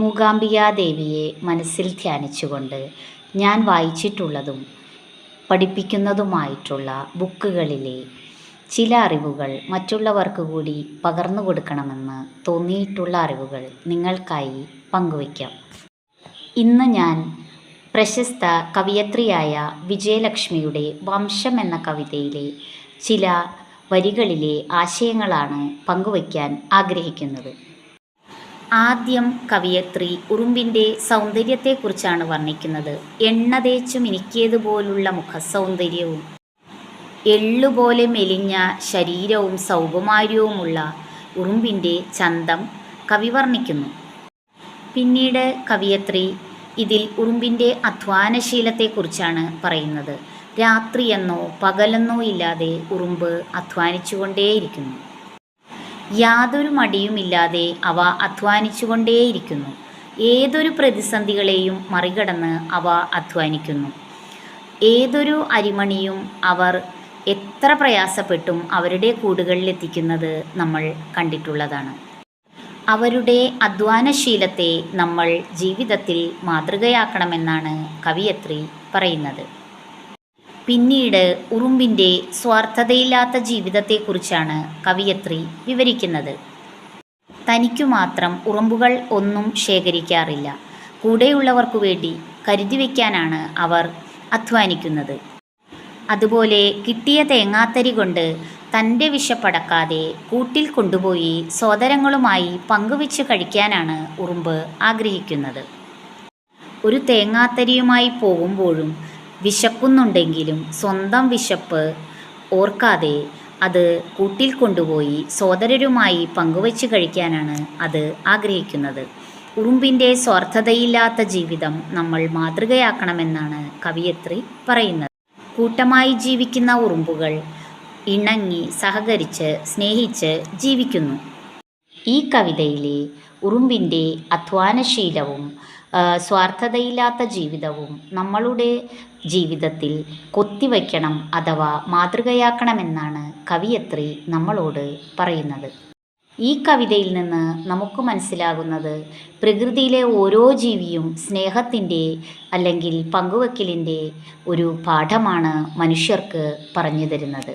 മൂകാംബികാദേവിയെ മനസ്സിൽ ധ്യാനിച്ചുകൊണ്ട് ഞാൻ വായിച്ചിട്ടുള്ളതും പഠിപ്പിക്കുന്നതുമായിട്ടുള്ള ബുക്കുകളിലെ ചില അറിവുകൾ മറ്റുള്ളവർക്ക് കൂടി പകർന്നു കൊടുക്കണമെന്ന് തോന്നിയിട്ടുള്ള അറിവുകൾ നിങ്ങൾക്കായി പങ്കുവയ്ക്കാം. ഇന്ന് ഞാൻ പ്രശസ്ത കവിയത്രിയായ വിജയലക്ഷ്മിയുടെ വംശം എന്ന കവിതയിലെ ചില വരികളിലെ ആശയങ്ങളാണ് പങ്കുവയ്ക്കാൻ ആഗ്രഹിക്കുന്നത്. ആദ്യം കവിയത്രി ഉറുമ്പിന്റെ സൗന്ദര്യത്തെക്കുറിച്ചാണ് വർണിക്കുന്നത്. എണ്ണ തേച്ചു മിനുക്കിയതുപോലുള്ള മുഖസൗന്ദര്യവും എള്ളുപോലെ മെലിഞ്ഞ ശരീരവും സൗകുമാര്യവുമുള്ള ഉറുമ്പിന്റെ ചന്തം കവി വർണിക്കുന്നു. പിന്നീട് കവിയത്രി ഇതിൽ ഉറുമ്പിന്റെ അധ്വാനശീലത്തെക്കുറിച്ചാണ് പറയുന്നത്. രാത്രിയെന്നോ പകലെന്നോ ഇല്ലാതെ ഉറുമ്പ് അധ്വാനിച്ചുകൊണ്ടേയിരിക്കുന്നു. യാതൊരു മടിയുമില്ലാതെ അവ അധ്വാനിച്ചുകൊണ്ടേയിരിക്കുന്നു. ഏതൊരു പ്രതിസന്ധികളെയും മറികടന്ന് അവ അധ്വാനിക്കുന്നു. ഏതൊരു അരിമണിയും അവർ എത്ര പ്രയാസപ്പെട്ടും അവരുടെ കൂടുകളിലെത്തിക്കുന്നത് നമ്മൾ കണ്ടിട്ടുള്ളതാണ്. അവരുടെ അധ്വാനശീലത്തെ നമ്മൾ ജീവിതത്തിൽ മാതൃകയാക്കണമെന്നാണ് കവിയത്രി പറയുന്നത്. പിന്നീട് ഉറുമ്പിന്റെ സ്വാർത്ഥതയില്ലാത്ത ജീവിതത്തെക്കുറിച്ചാണ് കവിയത്രി വിവരിക്കുന്നത്. തനിക്കു മാത്രം ഉറുമ്പുകൾ ഒന്നും ശേഖരിക്കാറില്ല. കൂടെയുള്ളവർക്കു വേണ്ടി കരുതി വയ്ക്കാനാണ് അവർ അധ്വാനിക്കുന്നത്. അതുപോലെ കിട്ടിയ തേങ്ങാത്തരി കൊണ്ട് തന്റെ വിശപ്പടക്കാതെ കൂട്ടിൽ കൊണ്ടുപോയി സോദരങ്ങളുമായി പങ്കുവെച്ച് കഴിക്കാനാണ് ഉറുമ്പ് ആഗ്രഹിക്കുന്നത്. ഒരു തേങ്ങാത്തരിയുമായി പോകുമ്പോഴും വിശക്കുന്നുണ്ടെങ്കിലും സ്വന്തം വിശപ്പ് ഓർക്കാതെ അത് കൂട്ടിൽ കൊണ്ടുപോയി സോദരരുമായി പങ്കുവച്ച് കഴിക്കാനാണ് അത് ആഗ്രഹിക്കുന്നത്. ഉറുമ്പിന്റെ സ്വാർത്ഥതയില്ലാത്ത ജീവിതം നമ്മൾ മാതൃകയാക്കണമെന്നാണ് കവിയത്രി പറയുന്നത്. കൂട്ടമായി ജീവിക്കുന്ന ഉറുമ്പുകൾ ഇണങ്ങി സഹകരിച്ച് സ്നേഹിച്ച് ജീവിക്കുന്നു. ഈ കവിതയിലെ ഉറുമ്പിന്റെ അധ്വാനശീലവും സ്വാർത്ഥതയില്ലാത്ത ജീവിതവും നമ്മളുടെ ജീവിതത്തിൽ കൊത്തിവയ്ക്കണം അഥവാ മാതൃകയാക്കണമെന്നാണ് കവിയത്രി നമ്മളോട് പറയുന്നത്. ഈ കവിതയിൽ നിന്ന് നമുക്ക് മനസ്സിലാകുന്നത് പ്രകൃതിയിലെ ഓരോ ജീവിയും സ്നേഹത്തിന്റെ അല്ലെങ്കിൽ പങ്കുവെക്കലിന്റെ ഒരു പാഠമാണ് മനുഷ്യർക്ക് പറഞ്ഞു തരുന്നത്.